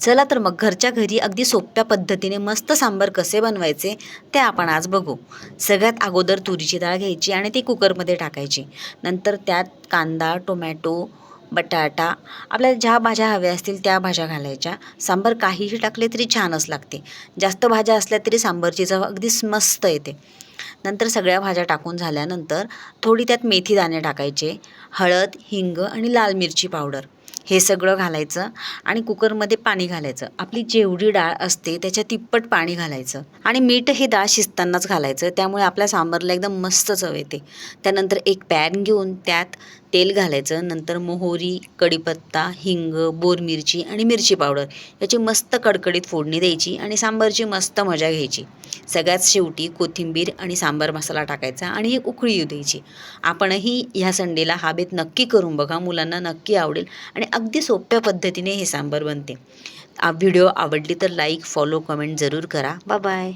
चला तर मग घरच्या घरी अगदी सोप्या पद्धतीने मस्त सांबार कसे बनवायचे ते आपण आज बघू. सगळ्यात अगोदर तुरीची डाळ घ्यायची आणि ती कुकरमध्ये टाकायची. नंतर त्यात कांदा टोमॅटो बटाटा आपल्याला ज्या भाज्या हव्या असतील त्या भाज्या घालायच्या. सांबार काहीही टाकले तरी छानच लागते. जास्त भाज्या असल्या तरी सांबारची चव अगदी मस्त येते. नंतर सगळ्या भाज्या टाकून झाल्यानंतर थोडी त्यात मेथी दाणे टाकायचे हळद हिंग आणि लाल मिरची पावडर. हे सगळं घालायचं आणि कुकरमध्ये पाणी घालायचं. आपली जेवढी डाळ असते त्याच्या तिप्पट पाणी घालायचं आणि मीठ हे डाळ शिजतानाच घालायचं. त्यामुळे आपल्या सांबारला एकदम मस्त चव येते. त्यानंतर एक पॅन घेऊन त्यात तेल घालायचं. नंतर मोहरी कढीपत्ता हिंग बोर मिरची आणि मिरची पावडर याची मस्त कडकडीत फोडणी द्यायची आणि सांबारची मस्त मजा घ्यायची. सगळ्यात शेवटी कोथिंबीर आणि सांबार मसाला टाकायचा आणि एक उकळी येऊ द्यायची. आपणही ह्या संडेला हा बेत नक्की करून बघा मुलांना नक्की आवडेल आणि अगदी सोप्या पद्धतीने हे सांबार बनते. व्हिडिओ आवडली तर लाईक फॉलो कमेंट जरूर करा. बाय.